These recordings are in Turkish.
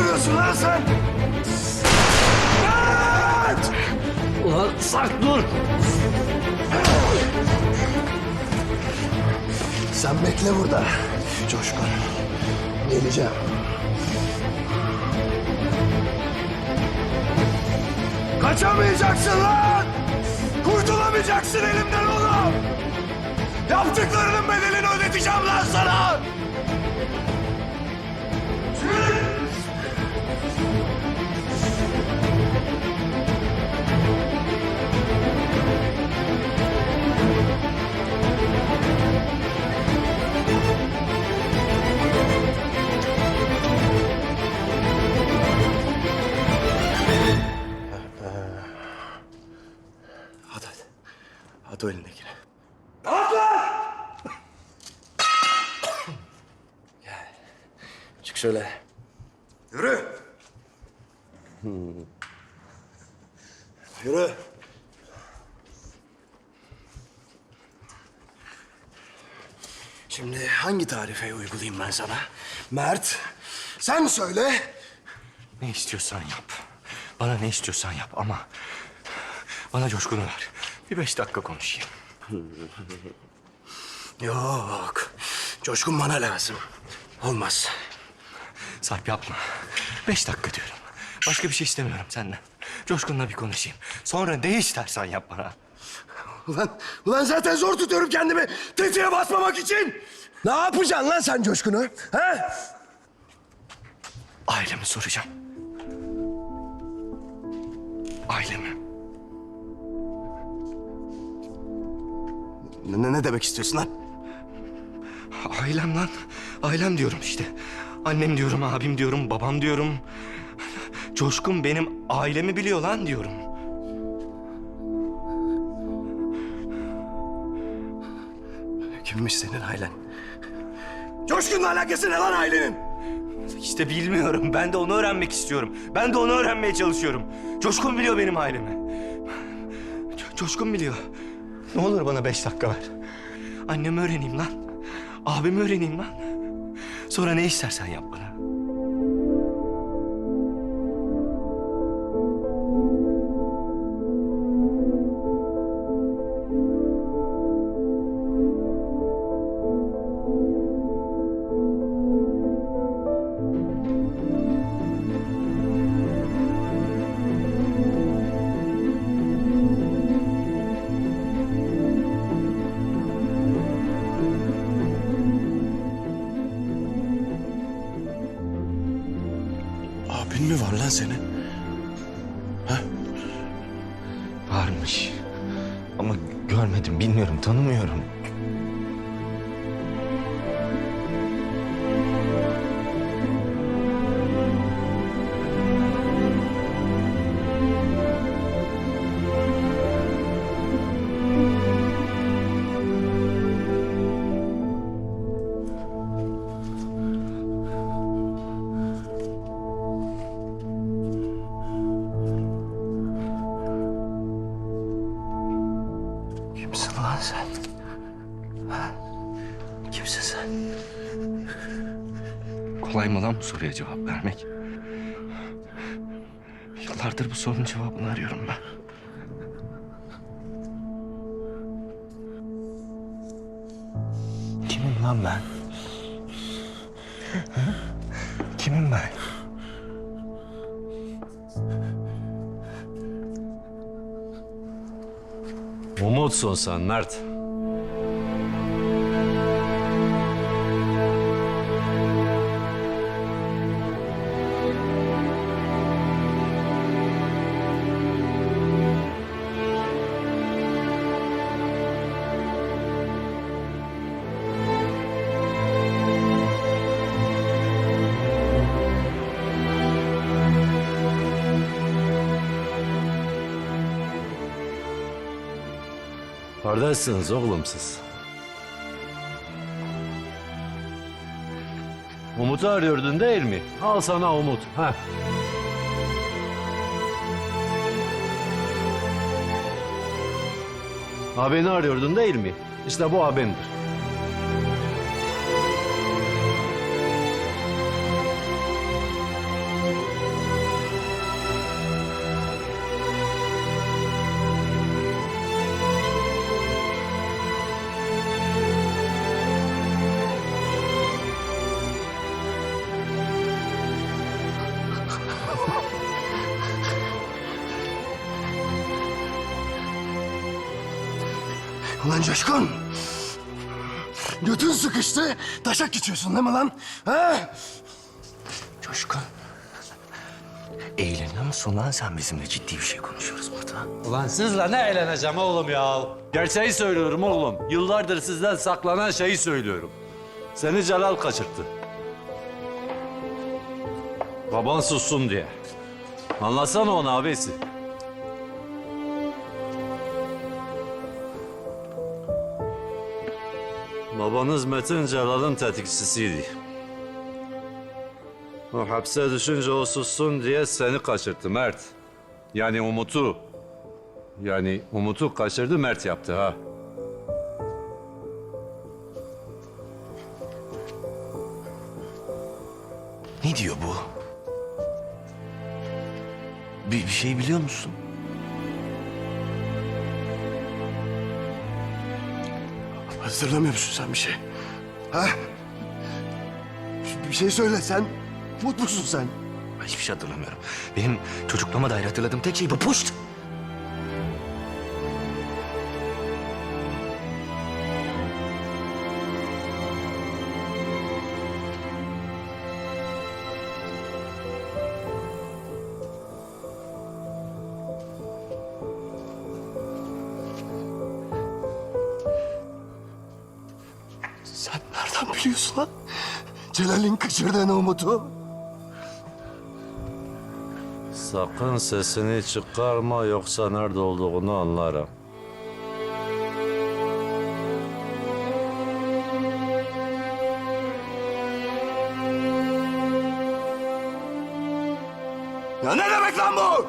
duruyorsun lan sen? Mert! Ulan sak dur. Sen bekle burada. Coşkun. Geleceğim. Kaçamayacaksın lan! Kurtulamayacaksın elimden oğlum! Yaptıklarının bedelini ödeteceğim lan sana! Şöyle. Yürü. Yürü. Şimdi hangi tarifeyi uygulayayım ben sana? Mert, sen söyle. Ne istiyorsan yap. Bana ne istiyorsan yap ama... Bana coşkunu ver. Bir beş dakika konuşayım. Yok, coşkun bana lazım. Olmaz. Sarp yapma. Beş dakika diyorum. Başka bir şey istemiyorum senden. Coşkun'la bir konuşayım. Sonra ne istersen yap bana. Ulan, ulan zaten zor tutuyorum kendimi tetiğe basmamak için. Ne yapacaksın lan sen coşkunu? Ha? Ailemi soracağım. Ailemi. Ne, ne demek istiyorsun lan? Ailem lan. Ailem diyorum işte. Annem diyorum, abim diyorum, babam diyorum. Coşkun benim ailemi biliyor lan diyorum. Kimmiş senin ailen? Coşkun'la alakası ne lan ailenin? İşte bilmiyorum. Ben de onu öğrenmek istiyorum. Ben de onu öğrenmeye çalışıyorum. Coşkun biliyor benim ailemi. Co- Coşkun biliyor. Ne olur bana beş dakika ver. Annemi öğreneyim lan. Abimi öğreneyim lan. Sonra ne istersen yap. Bu soruya cevap vermek? Yıllardır bu sorunun cevabını arıyorum ben. Kimim lan ben? Kimim ben? Umutsun sen Mert. Kardeşsiniz oğlum siz. Umut'u arıyordun değil mi? Al sana Umut. Heh. Abini arıyordun değil mi? İşte bu abimdir. Ulan Coşkun. Götün sıkıştı. Taşak geçiyorsun değil mi lan? Ha? Coşkun. Eğleniyor musun lan sen bizimle ciddi bir şey konuşuyoruz burada. Ulan sizle ne eğleneceğim oğlum ya? Gerçeği söylüyorum oğlum. Yıllardır sizden saklanan şeyi söylüyorum. Seni Celal kaçırttı. Baban sussun diye. Anlatsana ona abisi. Babanız Metin Celal'ın tetikçisiydi. O hapse düşünce o sussun diye seni kaçırttı Mert. Yani Umut'u. Yani Umut'u kaçırdı Mert yaptı ha. Ne diyor bu? Bir, bir şey biliyor musun? Hatırlamıyor musun sen bir şey? Ha? Bir şey söyle sen. Mutlusun sen. Ben hiçbir şey hatırlamıyorum. Benim çocukluğuma dair hatırladığım tek şey bu puşt. Celal'in kaçırdığını Umut'u. Sakın sesini çıkarma yoksa nerede olduğunu anlarım. Ya ne demek lan bu?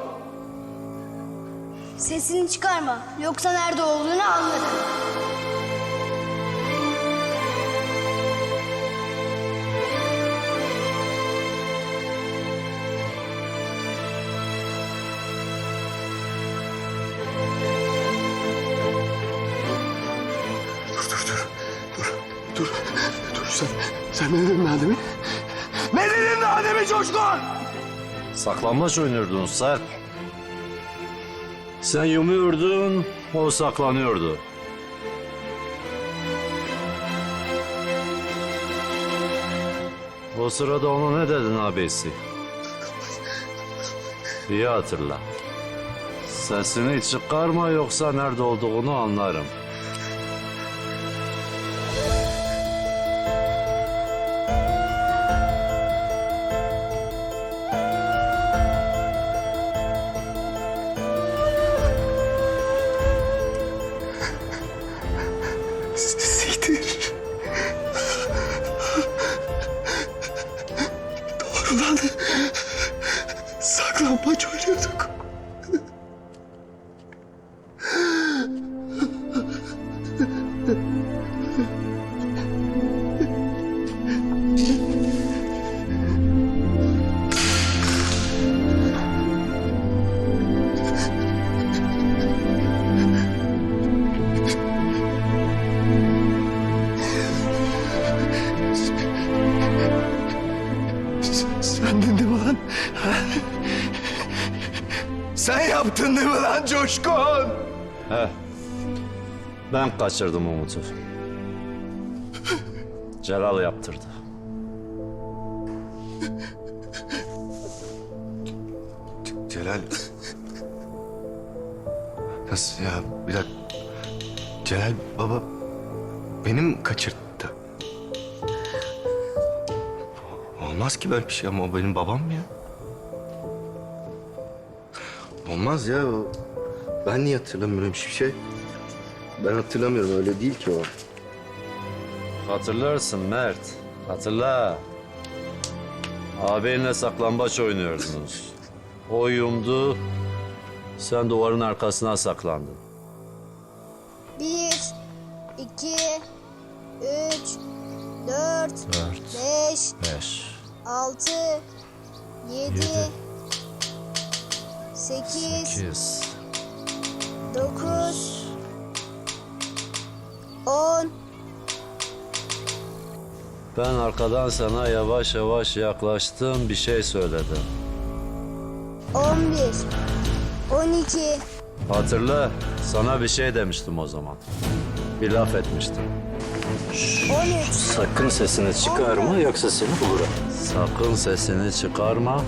Sesini çıkarma. Yoksa nerede olduğunu anlarım. Sen. Sen ne dedin Adem'e? Ne dedin Adem'e Coşkun? Saklanmaç oynuyordun Sarp. Sen yumuyordun, o saklanıyordu. O sırada ona ne dedin abisi? İyi hatırla. Sesini çıkarma yoksa nerede olduğunu anlarım. Ben kaçırdım Umut'u. Celal yaptırdı. Celal... Nasıl ya? Bir dakika. Celal baba benim kaçırttı. Olmaz ki böyle bir şey ama o benim babam ya. Olmaz ya. Ben niye hatırlamıyorum hiçbir şey? Ben hatırlamıyorum öyle değil ki o. Hatırlarsın Mert. Hatırla. Ağabeyinle saklambaç oynuyordunuz. O yumdu. Sen duvarın arkasına saklandın. Bir, iki, üç, dört, beş, Beş. altı, yedi, Yedi. sekiz, Sekiz. dokuz, on, Ben arkadan sana yavaş yavaş yaklaştım. Bir şey söyledim. on bir, on iki, Hatırla. Sana bir şey demiştim o zaman. bir laf etmiştim. 13. Sakın sesini çıkarma yoksa seni bulurum. Sakın sesini çıkarma.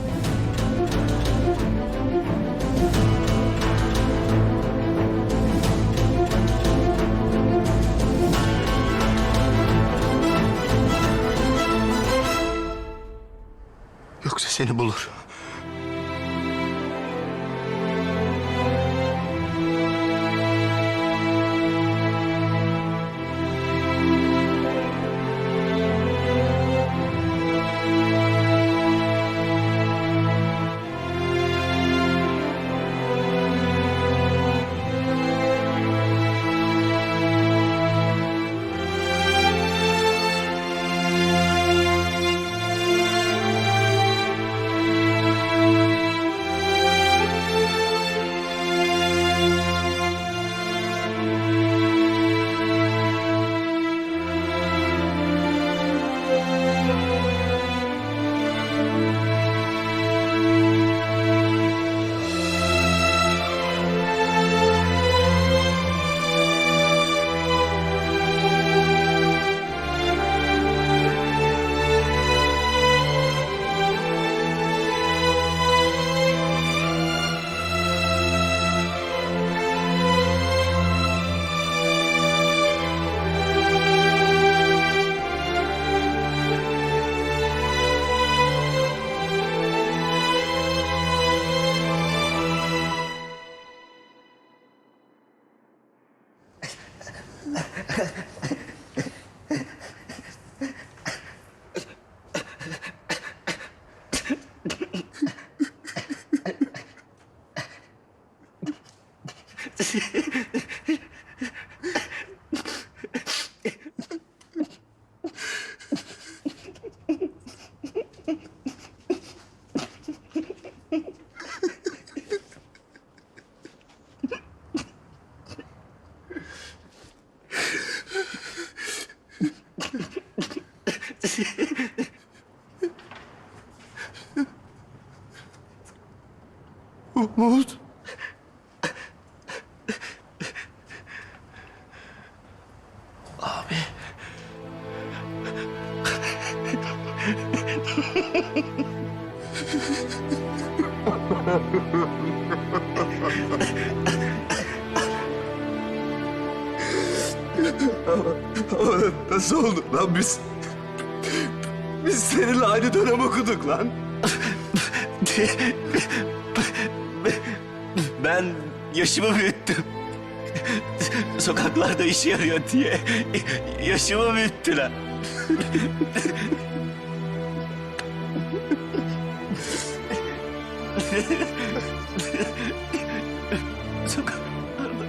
Umut. Ama nasıl oldu lan biz? Biz seninle aynı dönem okuduk lan. Ben yaşımı büyüttüm. Sokaklarda işe yarıyor diye yaşımı büyüttüler. Sokaklarda.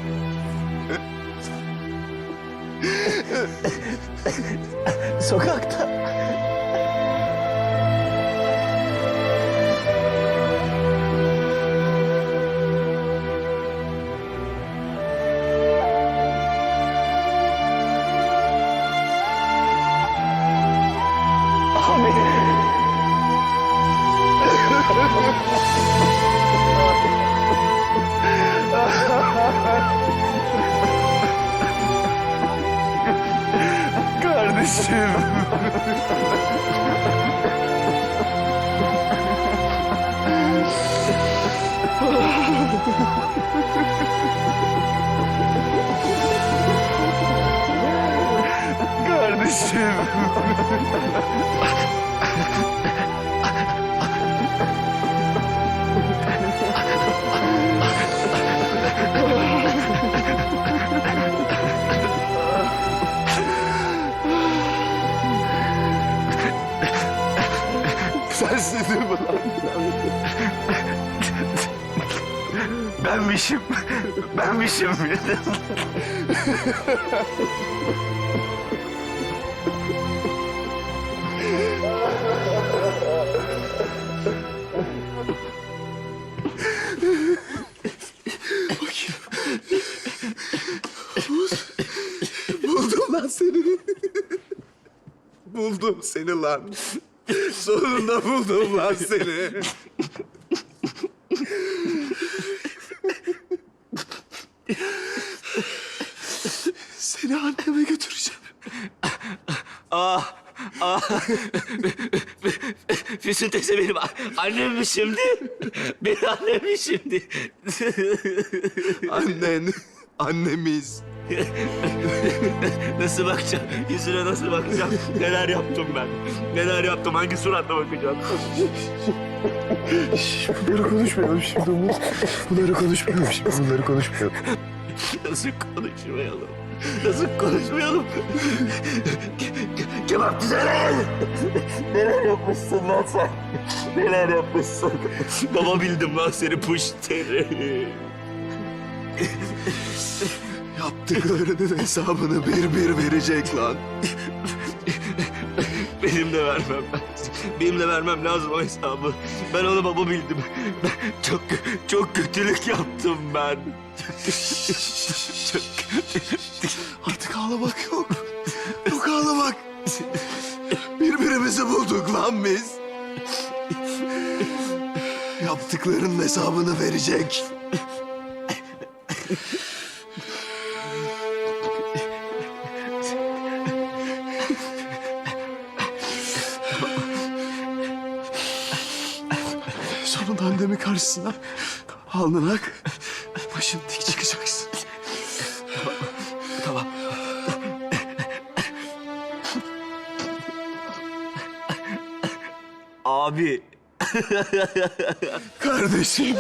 Sensin mi lan? Benmişim. Benmişim. Buldum lan seni. buldum seni lan. Sonunda buldum lan seni. Seni anneme götüreceğim. Aa, aa. Füsun teyze benim annem mi şimdi? Benim annem mi şimdi? Annen, annemiz. nasıl bakacağım? Yüzüne nasıl bakacağım? Neler yaptım ben? Neler yaptım? Hangi suratla bakacağım? Bunları konuşmayalım şimdi Umut. Bunları konuşmayalım şimdi. Bunları konuşmayalım. Nasıl konuşmayalım? Nasıl konuşmayalım? Ke- ke- Kebapçı Celal! Neler yapmışsın lan sen? Neler yapmışsın? Baba bildim lan seni puşteri. Yaptıklarının hesabını bir bir verecek lan. Benim de vermem. Benim de vermem lazım o hesabı. Ben onu baba bildim. Ben çok çok kötülük yaptım ben. çok Artık ağlamak yok. Yok ağlamak. Birbirimizi bulduk lan biz. Yaptıklarının hesabını verecek. Sonunda annemin karşısına alınarak başın dik çıkacaksın. Tamam. Abi Kardeşim.